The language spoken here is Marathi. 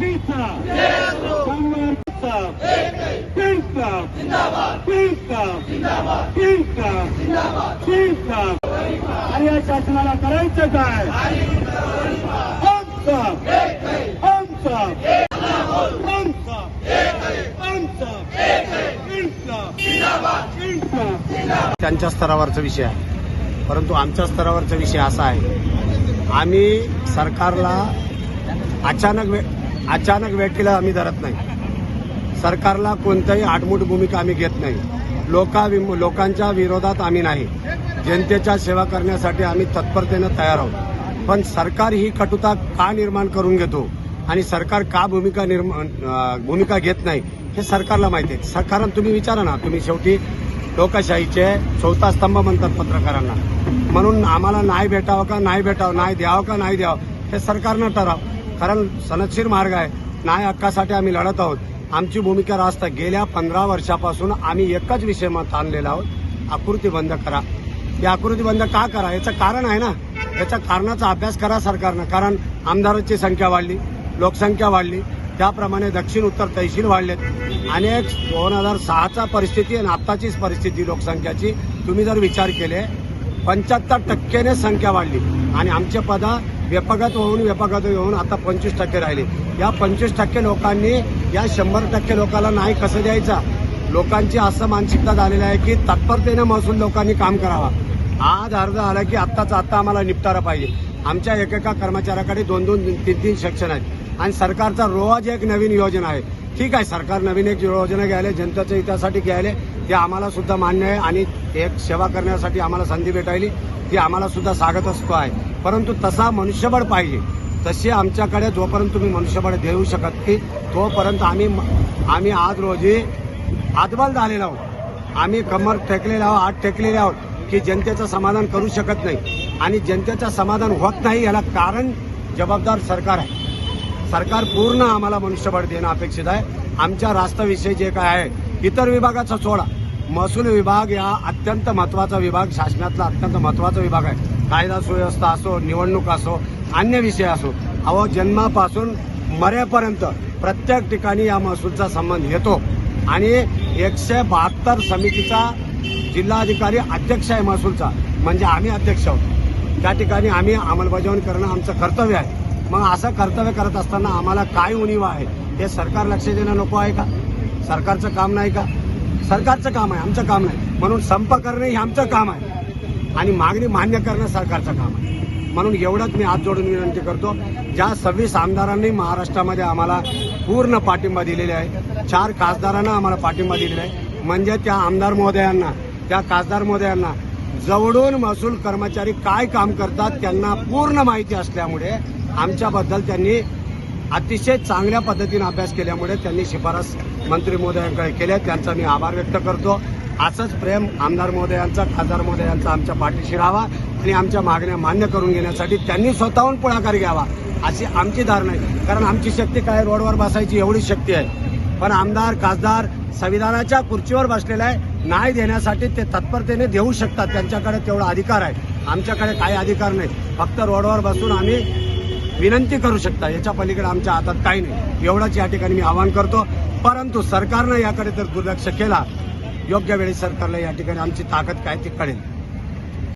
कर्मचारी एकजुटीचा कामगार पिंक क्लब जिंदाबाद आणि या शासनाला करायचं काय हम सब त्यांच्या स्तरावरचा विषय आहे. परंतु आमच्या स्तरावरचा विषय असा आहे. आम्ही सरकारला अचानक वे अचानक व्यक्तीला आम्ही धरत नाही. सरकारला कोणत्याही आडमुठ भूमिका आम्ही घेत नाही. लोका लोकांच्या विरोधात आम्ही नाही. जनतेच्या सेवा करण्यासाठी आम्ही तत्परतेनं तयार आहोत. पण सरकार ही कटुता का निर्माण करून घेतो आणि सरकार का भूमिका निर्माण भूमिका घेत नाही हे सरकारला माहिती आहे. सरकारनं तुम्ही विचारा ना. तुम्ही शेवटी लोकशाहीचे चौथा स्तंभ म्हणतात पत्रकारांना. म्हणून आम्हाला नाही भेटावं का नाही भेटावं नाही द्यावं का नाही द्यावं हे सरकारनं ठराव. कारण सनदशीर मार्ग आहे. न्याय हक्कासाठी आम्ही लढत आहोत. आमची भूमिका रास्त गेल्या पंधरा वर्षापासून आम्ही एकच विषय मत आणलेला आहोत. आकृती बंद करा. ही आकृती बंद का करा? याचं कारण आहे ना? याच्या कारणाचा अभ्यास करा सरकारनं. कारण आमदारांची संख्या वाढली लोकसंख्या वाढली. त्याप्रमाणे दक्षिण उत्तर तहसील वाढलेत. अनेक दोन हजार सहाचा परिस्थिती आणि आत्ताचीच परिस्थिती लोकसंख्याची. तुम्ही जर विचार केले पंच्याहत्तर टक्क्याने संख्या वाढली. आणि आमचे पदा व्यपगत होऊन व्यपगत होऊन आता पंचवीस टक्के राहिले. या पंचवीस टक्के लोकांनी या शंभर टक्के लोकांना नाही कसं द्यायचा? लोकांची असं मानसिकता झालेली आहे की तत्परतेनं महसूल लोकांनी काम करावा. आज अर्ज आला की आत्ताच आत्ता आम्हाला निपटारा पाहिजे. आमच्या एकेका कर्मचाऱ्याकडे दोन दोन तीन तीन सेक्शन आहेत. आणि सरकारचा रोज एक नवीन योजना आहे. ठीक आहे सरकार नवीन एक योजना घ्यायला जनतेच्या हितासाठी घ्यायला ते आम्हाला सुद्धा मान्य आहे आणि एक सेवा करण्यासाठी आम्हाला संधी भेटायली. ती आम्हाला सुद्धा स्वागत असतो आहे. परंतु तसा मनुष्यबळ पाहिजे. तसे आमच्याकडे जोपर्यंत तुम्ही मनुष्यबळ देऊ शकत नाही तोपर्यंत आम्ही आम्ही आज रोजी आदबल झालेलो आहोत. आम्ही कमर टेकलेले आहोत आत टेकलेले आहोत की जनतेचं समाधान करू शकत नाही. आणि जनतेचं समाधान होत नाही याला कारण जबाबदार सरकार आहे. सरकार पूर्ण आम्हाला मनुष्यबळ देणं अपेक्षित आहे. आमच्या राष्ट्रविषयी जे काय आहे इतर विभागाचा सोडा. महसूल विभाग या अत्यंत महत्त्वाचा विभाग शासनातला अत्यंत महत्त्वाचा विभाग आहे. कायदा सुव्यवस्था असो निवडणूक असो अन्य विषय असो अहो जन्मापासून मरेपर्यंत प्रत्येक ठिकाणी या महसूलचा संबंध येतो. आणि एकशे बहात्तर समितीचा जिल्हाधिकारी अध्यक्ष आहे महसूलचा. म्हणजे आम्ही अध्यक्ष आहोत. त्या ठिकाणी आम्ही अंमलबजावणी करणं आमचं कर्तव्य आहे. मग असं कर्तव्य करत असताना आम्हाला काय उणीव आहे? हे सरकार लक्ष देणं नको आहे का? सरकारचं काम नाही का? सरकारचं काम आहे आमचं काम नाही म्हणून संप करणे हे आमचं काम आहे. आणि मागणी मान्य करणं सरकारचं काम आहे. म्हणून एवढंच मी हात जोडून विनंती करतो ज्या सव्वीस आमदारांनी महाराष्ट्रामध्ये आम्हाला पूर्ण पाठिंबा दिलेला आहे चार खासदारांना आम्हाला पाठिंबा दिलेला आहे. म्हणजे त्या आमदार महोदयांना त्या खासदार महोदयांना जवळून महसूल कर्मचारी काय काम करतात त्यांना पूर्ण माहिती असल्यामुळे आमच्याबद्दल त्यांनी अतिशय चांगल्या पद्धतीनं अभ्यास केल्यामुळे त्यांनी शिफारस मंत्री महोदयांकडे केल्या. त्यांचा मी आभार व्यक्त करतो. असंच प्रेम आमदार महोदयांचा खासदार महोदयांचा आमच्या पाठीशी राहावा आणि आमच्या मागण्या मान्य करून घेण्यासाठी त्यांनी स्वतःहून पुढाकार घ्यावा अशी आमची धारणा आहे. कारण आमची शक्ती काय? रोडवर बसायची एवढी शक्ती आहे. पण आमदार खासदार संविधानाच्या खुर्चीवर बसलेला आहे. न्याय देण्यासाठी ते तत्परतेने देऊ शकतात. त्यांच्याकडे तेवढा अधिकार आहे. आमच्याकडे काही अधिकार नाही. फक्त रोडवर बसून आम्ही विनंती करू शकता याच्या पलीकडे आमच्या हातात काही नाही. एवढंच या ठिकाणी मी आवाहन करतो. परंतु सरकारनं याकडे तर दुर्लक्ष केला योग्य वेळी सरकारला या ठिकाणी आमची ताकद काय ती कळेल.